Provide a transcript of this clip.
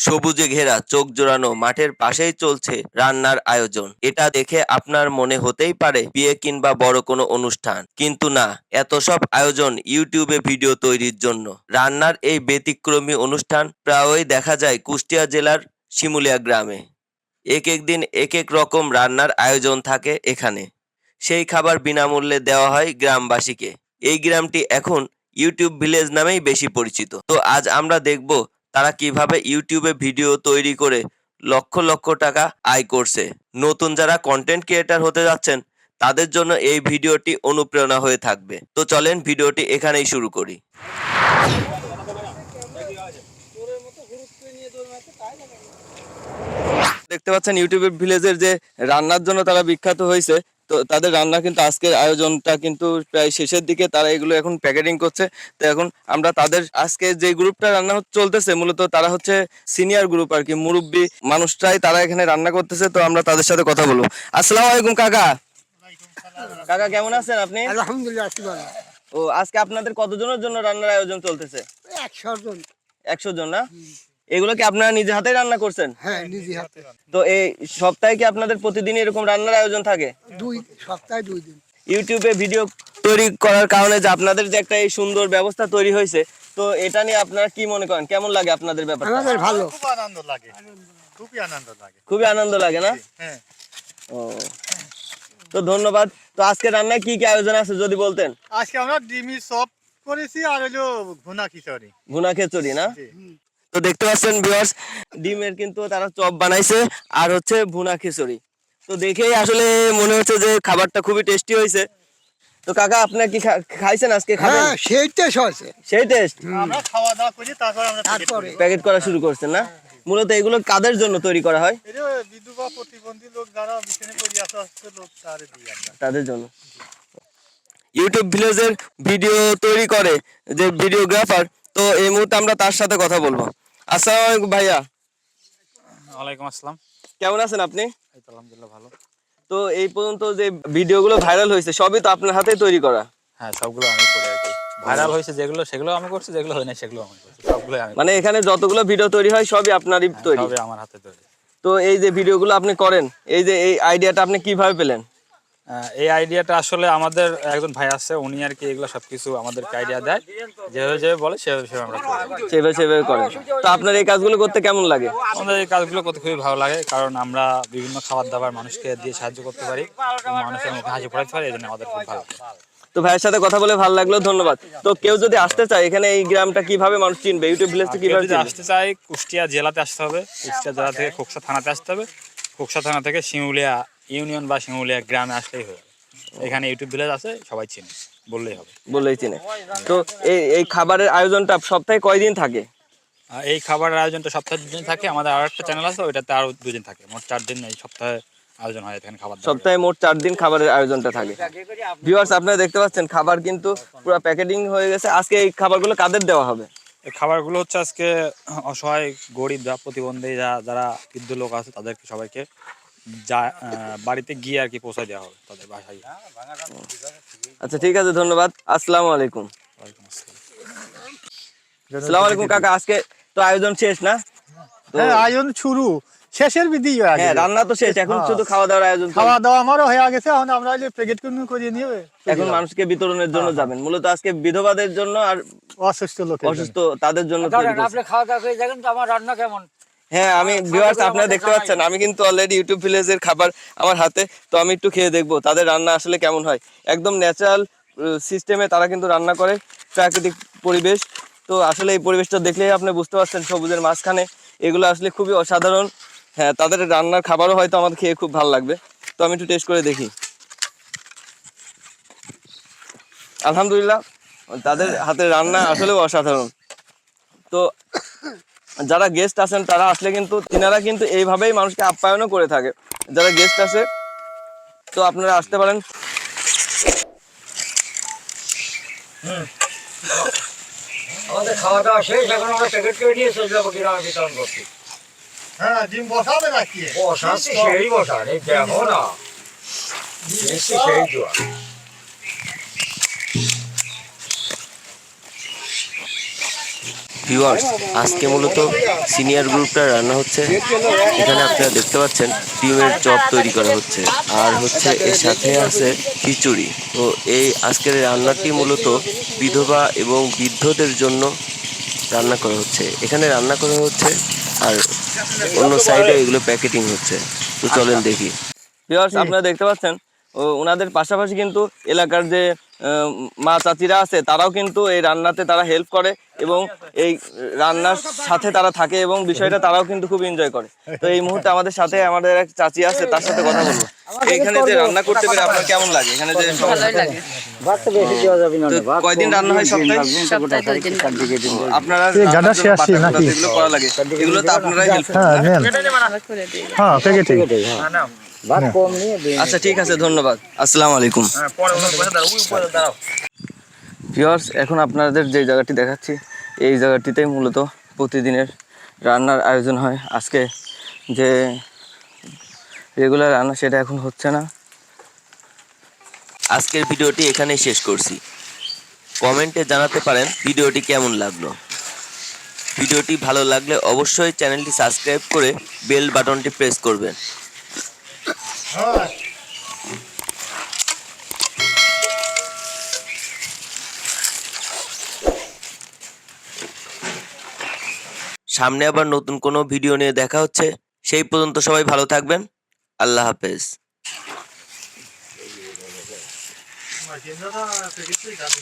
সবুজে ঘেরা, চোখ জোড়ানো, মাঠের পাশেই চলছে রান্নার আয়োজন। এটা দেখে আপনার মনে হতেই পারে বিয়ে কিংবা বড় কোনো অনুষ্ঠান। কিন্তু না, এত সব আয়োজন ইউটিউবে ভিডিও তৈরির জন্য। রান্নার এই ব্যতিক্রমী অনুষ্ঠান প্রায়ই দেখা যায় কুষ্টিয়া জেলার শিমুলিয়া গ্রামে। এক এক দিন এক এক রকম রান্নার আয়োজন থাকে এখানে। সেই খাবার বিনামূল্যে দেওয়া হয় গ্রামবাসীকে। এই গ্রামটি এখন ইউটিউব ভিলেজ নামেই বেশি পরিচিত। তো আজ আমরা দেখব তারা কীভাবে ইউটিউবে ভিডিও তৈরি করে লক্ষ লক্ষ টাকা আয় করছে। নতুন যারা কন্টেন্ট ক্রিয়েটার হতে যাচ্ছেন, তাদের জন্য এই ভিডিওটি অনুপ্রেরণা হয়ে থাকবে। তো চলেন ভিডিওটি এখানেই শুরু করি। দেখতে পাচ্ছেন, ইউটিউবের ভিলেজের যে রান্নার জন্য তারা বিখ্যাত হয়েছে তো তাদের রান্না কিন্তু আজকের আয়োজনটা কিন্তু প্রায় শেষের দিকে তারা এগুলো এখন প্যাকেটিং করছে। তো এখন আমরা তাদের আজকে যে গ্রুপটা রান্না চলতেছে মূলত তারা হচ্ছে সিনিয়র গ্রুপ আর কি মুরব্বী মানুষটাই তারা এখানে রান্না করতেছে। তো আমরা তাদের সাথে কথা বলব। আসসালামু আলাইকুম কাকা। কাকা কেমন আছেন আপনি? আলহামদুলিল্লাহ আছি ভালো। ও আজকে আপনাদের কতজনের জন্য রান্নার আয়োজন চলতেছে? একশো জন। একশো জন না? এগুলো কি আপনারা নিজে হাতে রান্না করছেন? হ্যাঁ নিজে হাতে। তো এই সপ্তাহে কি আপনাদের প্রতিদিন এরকম রান্নার আয়োজন থাকে? দুই সপ্তাহে দুই দিন। ইউটিউবে ভিডিও তৈরি করার কারণে যে আপনাদের যে একটা এই সুন্দর ব্যবস্থা তৈরি হয়েছে তো এটা নিয়ে আপনারা কি মনে করেন? কেমন লাগে আপনাদের ব্যাপারটা? আমাদের ভালো। খুব আনন্দ লাগে। খুবই আনন্দ লাগে। খুবই আনন্দ লাগে না? হ্যাঁ। ও। তো ধন্যবাদ। তো আজকে রান্নায় কি কি আয়োজন আছে যদি বলতেন? আজকে আমরা ডিমি সব করেছি আর হলো ভুনা খিচুড়ি। ভুনা খিচুড়ি না। তো দেখতে পাচ্ছেন ভিউয়ার্স ডিমের কিন্তু তারা চপ বানাইছে আর হচ্ছে ভুনা খিচুড়ি। তো দেখেই আসলে মনে হচ্ছে যে খাবারটা খুবই টেস্টি হয়েছে। তো কাকা আপনার কি খাইছেন আজকে খাবেন? হ্যাঁ সেইটা সহজে সেই টেস্ট আমরা খাওয়া দাওয়া করি তারপর আমরা। প্যাকেট করা। শুরু করছেন না? মূলত এগুলো কাদের জন্য তৈরি করা হয়? এই যে বিধবা প্রতিবন্ধী লোক যারা বিছানে পড়ে হচ্ছে লোক তারে দিই আমরা। তাদের জন্য। ইউটিউব ভিলেজের ভিডিও তৈরি করে যে ভিডিওগ্রাফার তো এই মুহূর্তে আমরা তার সাথে কথা বলব। আসসালামু আলাইকুম ভাইয়া। ওয়ালাইকুম আসসালাম। কেমন আছেন আপনি? আলহামদুলিল্লাহ ভালো। তো এই পর্যন্ত যে ভিডিওগুলো ভাইরাল হয়েছে সবই তো আপনার হাতেই তৈরি করা। হ্যাঁ সবগুলো আমি করি আর কি। ভাইরাল হয়েছে যেগুলো সেগুলো আমি করছি যেগুলো হয় না সেগুলো আমি করছি। সবগুলো আমি মানে এখানে যতগুলো ভিডিও তৈরি হয় সবই আপনারই তৈরি। সবই আমার হাতে তৈরি। তো এই যে ভিডিওগুলো আপনি করেন এই যে এই আইডিয়াটা আপনি কীভাবে পেলেন? এই আইডিয়াটা আসলে আমাদের একজন ভাই আছে উনি আর কি এগুলো সবকিছু আমাদেরকে আইডিয়া দেয়। যেভাবে যেভাবে বলে সেভাবে সেভাবে আমরা করি। সেভাবে সেভাবে করেন। তো আপনার এই কাজগুলো করতে কেমন লাগে? আমাদের এই কাজগুলো করতে খুবই ভালো লাগে কারণ আমরা বিভিন্ন খাবার দাবার মানুষকে দিয়ে সাহায্য করতে পারি মানুষের মুখে হাসি পড়াতে পারি এই জন্য আমাদের খুব ভালো তো ভাইয়ের সাথে কথা বলে ভালো লাগল ধন্যবাদ। তো কেউ যদি আসতে চায় এখানে এই গ্রামটা কীভাবে মানুষ চিনবে? ইউটিউব ভিলেজটা কীভাবে যদি আসতে চায় কুষ্টিয়া জেলাতে আসতে হবে। কুষ্টিয়া জেলা থেকে খোকসা থানাতে আসতে হবে। খোকসা থানা থেকে শিমুলিয়া ইউনিয়ন বা শিমুলিয়া গ্রামে আসলেই হবে। এখানে ইউটিউব ভিলেজ আছে সবাই চিনে বললেই হবে। বললেই চিনে। তো এই এই খাবারের আয়োজনটা সপ্তাহে কয়দিন থাকে? এই খাবারের আয়োজনটা সপ্তাহে দুদিন থাকে আমাদের আর একটা চ্যানেল আছে ওইটাতে আরও দুদিন থাকে। মোট চার দিন এই সপ্তাহে আয়োজন হয় এখানে খাবার সপ্তাহে মোট চার দিন খাবারের আয়োজনটা থাকে। ভিউয়ার্স আপনারা দেখতে পাচ্ছেন খাবার কিন্তু পুরো প্যাকেটিং হয়ে গেছে। আজকে এই খাবারগুলো কাদের দেওয়া হবে? এই খাবারগুলো হচ্ছে আজকে অসহায় গরিব যা প্রতিবন্ধী যা যারা বৃদ্ধ লোক আছে তাদেরকে সবাইকে যা বাড়িতে গিয়ে আর কি পৌঁছে দেওয়া হবে তাদের বাসায়। আচ্ছা ঠিক আছে ধন্যবাদ। আসসালামু আলাইকুম। আসসালাম। আসসালামু আলাইকুম কাকা আজকে তো আয়োজন শেষ না? হ্যাঁ আয়োজন শুরু। শেষের বিধি হ্যাঁ রান্না তো শেষ এখন হ্যাঁ। শুধু খাওয়া দাওয়ার আয়োজন খাওয়া দাওয়া আমারও হয়ে গেছে এখন আমরা যে প্যাকেট করিয়ে নিয়ে এখন মানুষকে বিতরণের জন্য যাবেন। মূলত আজকে বিধবাদের জন্য আর অসুস্থ লোক অসুস্থ তাদের জন্য আপনি খাওয়া দাওয়া করে দেখেন তো আমার রান্না কেমন। হ্যাঁ আমি ভিউয়ার্স আপনারা দেখতে পাচ্ছেন আমি কিন্তু অলরেডি ইউটিউব ভিলেজের খাবার আমার হাতে তো আমি একটু খেয়ে দেখব তাদের রান্না আসলে কেমন হয়। একদম ন্যাচারাল সিস্টেমে তারা কিন্তু রান্না করে প্রাকৃতিক পরিবেশ। তো আসলে এই পরিবেশটা দেখলেই আপনি বুঝতে পারছেন সবুজের মাঝখানে। এগুলো আসলে খুবই অসাধারণ। হ্যাঁ তাদের রান্নার খাবারও হয়তো আমাদের খেয়ে খুব ভালো লাগবে। তো আমি একটু টেস্ট করে দেখি। আলহামদুলিল্লাহ তাদের হাতের রান্না আসলেও অসাধারণ। তো যারা গেস্ট আসেন তারা আসলে কিন্তু তিনারা কিন্তু এইভাবেই মানুষকে আপ্যায়নও করে থাকে। যারা গেস্ট আসে তো আপনারা আসতে পারেন। আমাদের খাওয়া দাওয়া শেষ এখন আমরা প্যাকেট করে নিয়ে চলে যাব গ্রামে বিতরণ করতে। হ্যাঁ ডিম বসাবে নাকি? সেই বসান এই দেখো না। সেই জোয়া ভিউয়ার্স আজকে মূলত সিনিয়র গ্রুপটা রান্না হচ্ছে। এখানে আপনারা দেখতে পাচ্ছেন ডিমের চপ তৈরি করা হচ্ছে। আর হচ্ছে এর সাথে আছে খিচুড়ি। তো এই আজকের রান্নাটি মূলত বিধবা এবং বৃদ্ধদের জন্য রান্না করা হচ্ছে। এখানে রান্না করা হচ্ছে, আর অন্য সাইডে এগুলো প্যাকেটিং হচ্ছে। তো চলেন দেখি। ভিউয়ার্স আপনারা দেখতে পাচ্ছেন, ও, ওনাদের পাশাপাশি কিন্তু এলাকার যে মা চাচিরা আছে তারাও কিন্তু এই রান্নাতে তারা হেল্প করে এবং এই রান্নার সাথে তারা থাকে এবং বিষয়টা তারাও কিন্তু খুব এনজয় করে। তো এই মুহূর্তে আমাদের সাথে আমাদের এক চাচি আছে তার সাথে কথা বলব। এখানে যে রান্না করতে পেরে আপনার কেমন লাগে? এখানে যে কয়দিন রান্না হয় সপ্তাহে? আপনারা? এগুলো করা লাগে। এগুলো তো আপনারাই হেল্প হ্যাঁ করে দিই হ্যাঁ প্যাকেটিং ভাত কম নিয়ে আচ্ছা ঠিক আছে ধন্যবাদ। আসসালামু আলাইকুম। ভিউয়ার্স এখন আপনাদের যে জায়গাটি দেখাচ্ছি এই জায়গাটিতেই মূলত প্রতিদিনের রান্নার আয়োজন হয়। আজকে যে রেগুলার রান্না সেটা এখন হচ্ছে না। আজকের ভিডিওটি এখানেই শেষ করছি। কমেন্টে জানাতে পারেন ভিডিওটি কেমন লাগল। ভিডিওটি ভালো লাগলে অবশ্যই চ্যানেলটি সাবস্ক্রাইব করে বেল বাটনটি প্রেস করবেন। সামনে আবার নতুন কোনো ভিডিও নিয়ে দেখা হচ্ছে। সেই পর্যন্ত সবাই ভালো থাকবেন। আল্লাহ হাফেজ। দাদা